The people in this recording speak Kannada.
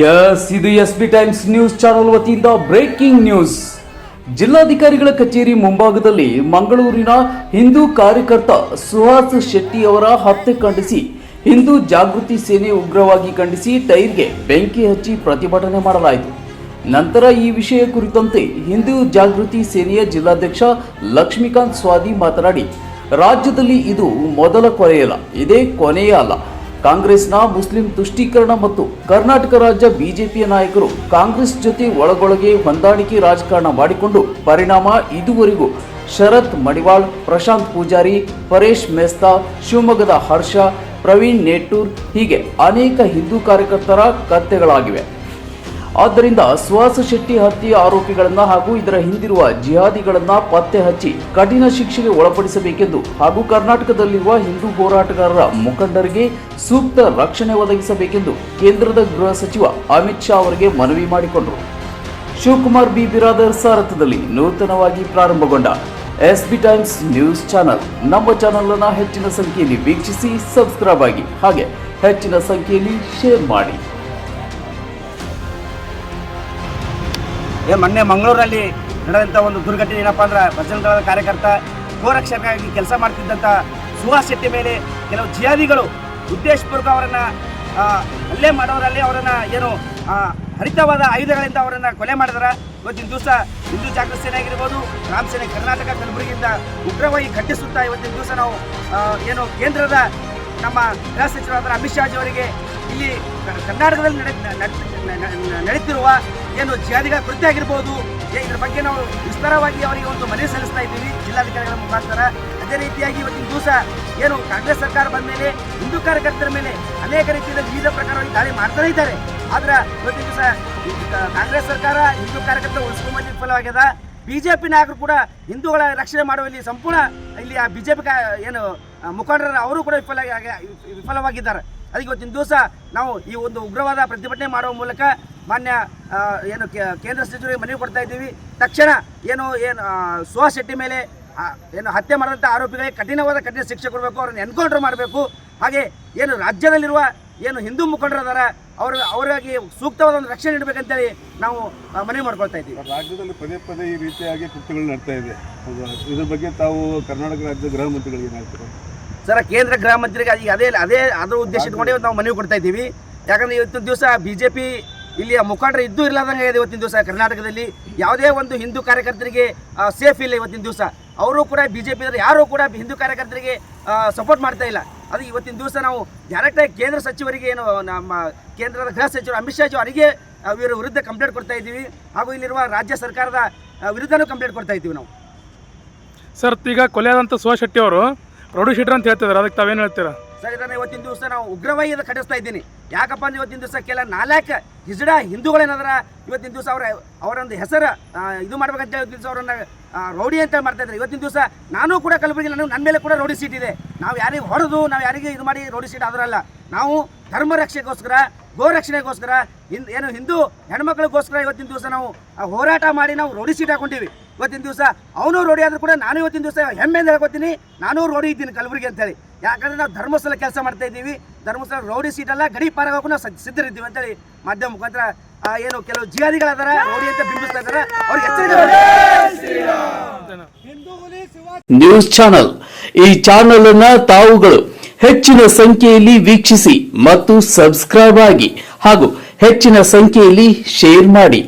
ಯಸ್ ಇದು S B Times News channel ವತಿಯಿಂದ ಬ್ರೇಕಿಂಗ್ ನ್ಯೂಸ್. ಜಿಲ್ಲಾಧಿಕಾರಿಗಳ ಕಚೇರಿ ಮುಂಭಾಗದಲ್ಲಿ ಮಂಗಳೂರಿನ ಹಿಂದೂ ಕಾರ್ಯಕರ್ತ ಸುಹಾಸ್ ಶೆಟ್ಟಿ ಅವರ ಹತ್ಯೆ ಖಂಡಿಸಿ ಹಿಂದೂ ಜಾಗೃತಿ ಸೇನೆ ಉಗ್ರವಾಗಿ ಖಂಡಿಸಿ ಟೈರ್ಗೆ ಬೆಂಕಿ ಹಚ್ಚಿ ಪ್ರತಿಭಟನೆ ಮಾಡಲಾಯಿತು. ನಂತರ ಈ ವಿಷಯ ಕುರಿತಂತೆ ಹಿಂದೂ ಜಾಗೃತಿ ಸೇನೆಯ ಜಿಲ್ಲಾಧ್ಯಕ್ಷ ಲಕ್ಷ್ಮೀಕಾಂತ್ ಸ್ವಾದಿ ಮಾತನಾಡಿ, ರಾಜ್ಯದಲ್ಲಿ ಇದು ಮೊದಲ ಕೊಲೆಯಲ್ಲ ಇದೇ ಕೊನೆಯ ಅಲ್ಲ. ಕಾಂಗ್ರೆಸ್ನ ಮುಸ್ಲಿಂ ತುಷ್ಟೀಕರಣ ಮತ್ತು ಕರ್ನಾಟಕ ರಾಜ್ಯ ಬಿಜೆಪಿಯ ನಾಯಕರು ಕಾಂಗ್ರೆಸ್ ಜೊತೆ ಒಳಗೊಳಗೆ ಹೊಂದಾಣಿಕೆ ರಾಜಕಾರಣ ಮಾಡಿಕೊಂಡು ಪರಿಣಾಮ ಇದುವರೆಗೂ ಶರತ್ ಮಡಿವಾಳ್ ಪ್ರಶಾಂತ್ ಪೂಜಾರಿ, ಪರೇಶ್ ಮೆಸ್ತಾ, ಶಿವಮೊಗ್ಗದ ಹರ್ಷ, ಪ್ರವೀಣ್ ನೇಟೂರ್ ಹೀಗೆ ಅನೇಕ ಹಿಂದೂ ಕಾರ್ಯಕರ್ತರ ಕತ್ತೆಗಳಾಗಿವೆ. ಆದ್ದರಿಂದ ಸುಹಾಸ ಶೆಟ್ಟಿ ಹತ್ಯೆ ಆರೋಪಿಗಳನ್ನು ಹಾಗೂ ಇದರ ಹಿಂದಿರುವ ಜಿಹಾದಿಗಳನ್ನು ಪತ್ತೆ ಹಚ್ಚಿ ಕಠಿಣ ಶಿಕ್ಷೆಗೆ ಒಳಪಡಿಸಬೇಕೆಂದು ಹಾಗೂ ಕರ್ನಾಟಕದಲ್ಲಿರುವ ಹಿಂದೂ ಹೋರಾಟಗಾರರ ಮುಖಂಡರಿಗೆ ಸೂಕ್ತ ರಕ್ಷಣೆ ಒದಗಿಸಬೇಕೆಂದು ಕೇಂದ್ರದ ಗೃಹ ಸಚಿವ ಅಮಿತ್ ಶಾ ಅವರಿಗೆ ಮನವಿ ಮಾಡಿಕೊಂಡರು. ಶಿವಕುಮಾರ್ ಬಿ. ಬಿರಾದರ್ ಸಾರಥದಲ್ಲಿ ನೂತನವಾಗಿ ಪ್ರಾರಂಭಗೊಂಡ S B Times News channel. ನಮ್ಮ ಚಾನಲ್ ಅನ್ನು ಹೆಚ್ಚಿನ ಸಂಖ್ಯೆಯಲ್ಲಿ ವೀಕ್ಷಿಸಿ, ಸಬ್ಸ್ಕ್ರೈಬ್ ಆಗಿ ಹಾಗೆ ಹೆಚ್ಚಿನ ಸಂಖ್ಯೆಯಲ್ಲಿ ಶೇರ್ ಮಾಡಿ. ಏ, ಮೊನ್ನೆ ಮಂಗಳೂರಲ್ಲಿ ನಡೆದಂಥ ಒಂದು ದುರ್ಘಟನೆ ಏನಪ್ಪ ಅಂದ್ರೆ ಬಜರಂಗದಳದ ಕಾರ್ಯಕರ್ತ ಗೋರಕ್ಷಕರಾಗಿ ಕೆಲಸ ಮಾಡ್ತಿದ್ದಂಥ ಸುಹಾಸ್ ಶೆಟ್ಟಿ ಮೇಲೆ ಕೆಲವು ಜಿಹಾದಿಗಳು ಉದ್ದೇಶಪೂರ್ವಕ ಅವರನ್ನು ಹಲ್ಲೆ ಮಾಡೋರಲ್ಲಿ ಅವರನ್ನು ಏನು ಹರಿತವಾದ ಆಯುಧಗಳಿಂದ ಅವರನ್ನು ಕೊಲೆ ಮಾಡಿದ್ರ. ಇವತ್ತಿನ ದಿವಸ ಹಿಂದೂ ಜಾಗೃತಿ ಸೇನೆ ಆಗಿರ್ಬೋದು ರಾಮ್ ಸೇನೆ ಕರ್ನಾಟಕ ಕಲಬುರಗಿಯಿಂದ ಉಗ್ರವಾಗಿ ಖಂಡಿಸುತ್ತಾ ಇವತ್ತಿನ ದಿವಸ ನಾವು ಏನು ಕೇಂದ್ರದ ನಮ್ಮ ಗೃಹ ಸಚಿವರಾದ ಅಮಿತ್ ಶಾಜಿ ಅವರಿಗೆ ಇಲ್ಲಿ ಕರ್ನಾಟಕದಲ್ಲಿ ನಡೀತಿರುವ ಏನು ಜಿಹಾದಿಗಳ ಕೃತ್ಯ ಆಗಿರ್ಬೋದು ಇದ್ರ ಬಗ್ಗೆ ನಾವು ವಿಸ್ತಾರವಾಗಿ ಅವರಿಗೆ ಒಂದು ಮನವಿ ಸಲ್ಲಿಸ್ತಾ ಇದ್ದೀವಿ. ಜಿಲ್ಲಾಧಿಕಾರಿಗಳ ಮುಖಾಂತರ. ಅದೇ ರೀತಿಯಾಗಿ ಇವತ್ತಿನ ದಿವಸ ಏನು ಕಾಂಗ್ರೆಸ್ ಸರ್ಕಾರ ಬಂದ ಮೇಲೆ, ಹಿಂದೂ ಕಾರ್ಯಕರ್ತರ ಮೇಲೆ ಅನೇಕ ರೀತಿಯಲ್ಲಿ ವಿವಿಧ ಪ್ರಕಾರವಾಗಿ ದಾಳಿ ಮಾಡ್ತಾನೆ ಇದ್ದಾರೆ. ಆದ್ರೆ ಇವತ್ತಿನ ದಿವಸ ಕಾಂಗ್ರೆಸ್ ಸರ್ಕಾರ ಹಿಂದೂ ಕಾರ್ಯಕರ್ತರ ಉಳಿಸ್ಕೊಂಬಲ್ಲಿ ವಿಫಲವಾಗ್ಯದ ಬಿಜೆಪಿ ನಾಯಕರು ಕೂಡ ಹಿಂದೂಗಳ ರಕ್ಷಣೆ ಮಾಡುವಲ್ಲಿ ಸಂಪೂರ್ಣ ಇಲ್ಲಿ ಆ ಬಿಜೆಪಿ ಏನು ಮುಖಂಡರ ಅವರು ಕೂಡ ವಿಫಲ ವಿಫಲವಾಗಿದ್ದಾರೆ. ಅದಕ್ಕೆ ಇವತ್ತಿನ ದಿವಸ ನಾವು ಈ ಒಂದು ಉಗ್ರವಾದ ಪ್ರತಿಭಟನೆ ಮಾಡುವ ಮೂಲಕ ಮಾನ್ಯ ಏನು ಕೇಂದ್ರ ಸಚಿವರಿಗೆ ಮನವಿ ಕೊಡ್ತಾ ಇದ್ದೀವಿ. ತಕ್ಷಣ ಏನು ಏನು ಆ, ಸುಹಾಸ್ ಶೆಟ್ಟಿ ಮೇಲೆ ಏನು ಹತ್ಯೆ ಮಾಡಿದಂಥ ಆರೋಪಿಗಳಿಗೆ ಕಠಿಣವಾದ ಕಠಿಣ ಶಿಕ್ಷೆ ಕೊಡಬೇಕು ಅವ್ರನ್ನ ಎನ್ಕೌಂಟರ್ ಮಾಡಬೇಕು. ಹಾಗೆ ಏನು ರಾಜ್ಯದಲ್ಲಿರುವ ಏನು ಹಿಂದೂ ಮುಖಂಡರದಾರ ಅವ್ರ ಅವರಿಗೆ ಸೂಕ್ತವಾದ ಒಂದು ರಕ್ಷಣೆ ನೀಡಬೇಕಂತೇಳಿ ನಾವು ಮನವಿ ಮಾಡ್ಕೊಳ್ತಾ ಇದ್ದೀವಿ. ರಾಜ್ಯದಲ್ಲಿ ಪದೇ ಪದೇ ಈ ರೀತಿಯಾಗಿ ಕೃತ್ಯಗಳು ನಡ್ತಾ ಇದೆ? ಇದ್ರ ಬಗ್ಗೆ ತಾವು ಕರ್ನಾಟಕ ರಾಜ್ಯದ ಗೃಹ ಮಂತ್ರಿಗಳಿಗೆ ಏನಾಗ್ತಾರೆ ಸರ್, ಕೇಂದ್ರ ಗೃಹ ಮಂತ್ರಿಗೆ ಈಗ ಅದೇ ಅದೇ ಅದರ ಉದ್ದೇಶ ಇಟ್ಕೊಂಡು ನಾವು ಮನವಿ ಕೊಡ್ತಾ ಇದ್ದೀವಿ. ಯಾಕಂದ್ರೆ ಇವತ್ತಿನ ದಿವಸ ಬಿ ಜೆ ಪಿ ಇಲ್ಲಿಯ ಮುಖಂಡರು ಇದ್ದೂ ಇಲ್ಲದಂಗೆ ಇದೆ ಇವತ್ತಿನ ದಿವಸ ಕರ್ನಾಟಕದಲ್ಲಿ. ಯಾವುದೇ ಒಂದು ಹಿಂದೂ ಕಾರ್ಯಕರ್ತರಿಗೆ ಸೇಫ್ ಇಲ್ಲ ಇವತ್ತಿನ ದಿವಸ. ಅವರು ಕೂಡ ಬಿ ಜೆ ಪಿ ಯಾರು ಕೂಡ ಹಿಂದೂ ಕಾರ್ಯಕರ್ತರಿಗೆ ಸಪೋರ್ಟ್ ಮಾಡ್ತಾ ಇಲ್ಲ. ಅದು ಇವತ್ತಿನ ದಿವಸ ನಾವು ಡೈರೆಕ್ಟಾಗಿ ಕೇಂದ್ರ ಸಚಿವರಿಗೆ ಏನು, ನಮ್ಮ ಕೇಂದ್ರದ ಗೃಹ ಸಚಿವರು ಅಮಿತ್ ಶಾ ಅವರಿಗೆ ಇವರ ವಿರುದ್ಧ ಕಂಪ್ಲೇಂಟ್ ಕೊಡ್ತಾ ಇದ್ದೀವಿ. ಹಾಗೂ ಇಲ್ಲಿರುವ ರಾಜ್ಯ ಸರ್ಕಾರದ ವಿರುದ್ಧನೂ ಕಂಪ್ಲೇಂಟ್ ಕೊಡ್ತಾ ಇದ್ದೀವಿ ನಾವು. ಸರ್, ಈಗ ಕೊಲೆಯಾದಂಥ ಸುಭಾಷ್ ಶೆಟ್ಟಿ ಅವರು ರೌಡಿ ಶೀಟರ್ ಅಂತ ಹೇಳ್ತಿದ್ದಾರೆ ಅದಕ್ಕೆ ತಾವೇನು ಹೇಳ್ತೀರಾ? ಸರ್, ಇದನ್ನು ಇವತ್ತಿನ ದಿವಸ ನಾವು ಉಗ್ರವಾಗಿ ಇದನ್ನು ಖಂಡಿಸ್ತಾ ಇದ್ದೀನಿ. ಯಾಕಪ್ಪ ಅಂದ್ರೆ ಇವತ್ತಿನ ದಿವಸ ಕೆಲ ನಾಲ್ಕು ಹಿಜಡ ಹಿಂದೂಗಳೇನಾದ್ರ ಇವತ್ತಿನ ದಿವಸ ಅವರ ಅವರೊಂದು ಹೆಸರು ಇದು ಮಾಡ್ಬೇಕಂತ ಇವತ್ತಿನ ದಿವಸ ಅವರನ್ನ ರೌಡಿ ಅಂತ ಮಾಡ್ತಾ ಇದ್ದಾರೆ. ಇವತ್ತಿನ ದಿವಸ ನಾನು ಕೂಡ ಕಲಬುರಗಿ ನನಗೆ ನನ್ನ ಮೇಲೆ ಕೂಡ ರೌಡಿ ಸೀಟ್ ಇದೆ. ನಾವು ಯಾರಿಗೆ ಹೊಡೆದು, ನಾವು ಯಾರಿಗೆ ಇದು ಮಾಡಿ ರೌಡಿ ಸೀಟ್ ಆದ್ರಲ್ಲ ನಾವು ಧರ್ಮ ರಕ್ಷೆಗೋಸ್ಕರ ಗೋ ರಕ್ಷಣೆಗೋಸ್ಕರ ಹಿಂದ್ ಏನು ಹಿಂದೂ ಹೆಣ್ಮಕ್ಳಿಗೋಸ್ಕರ ಇವತ್ತಿನ ದಿವಸ ನಾವು ಹೋರಾಟ ಮಾಡಿ ನಾವು ರೋಡಿ ಸೀಟ್ ಹಾಕೊಂಡಿವಿ. ಇವತ್ತಿನ ದಿವಸ ಅವನು ರೋಡಿ ಆದರೂ ಕೂಡ ನಾನು ಇವತ್ತಿನ ದಿವಸ ಹೆಮ್ಮೆಯಿಂದ ಹೇಳ್ಕೊತೀನಿ, ನಾನು ರೋಡಿ ಇದ್ದೀನಿ ಕಲಬುರಗಿ ಅಂತೇಳಿ. ಯಾಕಂದ್ರೆ ನಾವು ಧರ್ಮಸ್ಥಳ ಕೆಲಸ ಮಾಡ್ತಾ ಇದ್ದೀವಿ. ಧರ್ಮಸ್ಥಳ ರೌಡಿ ಸೀಟ್ ಅಲ್ಲ, ಗಡಿ ಪಾರಾಗಕ್ಕೂ ನಾವು ಸಿದ್ಧರಿದ್ದೀವಿ ಅಂತೇಳಿ ಮಾಧ್ಯಮ ಮುಖಾಂತರ. ಏನು ಕೆಲವು ಜಿಹಾದಿಗಳದಾರ, ರೌಡಿ ಅಂತ ಬಿಂಬಿಸ್ತಾ ಇದ್ದಾರೆ ಅವ್ರಿಗೆ ನ್ಯೂಸ್ ಚಾನಲ್. ಈ ಚಾನಲ್ ತಾವುಗಳು ಹೆಚ್ಚಿನ ಸಂಖ್ಯೆಯಲ್ಲಿ ವೀಕ್ಷಿಸಿ ಮತ್ತು ಸಬ್ಸ್ಕ್ರೈಬ್ ಆಗಿ ಹಾಗೂ ಹೆಚ್ಚಿನ ಸಂಖ್ಯೆಯಲ್ಲಿ ಶೇರ್ ಮಾಡಿ.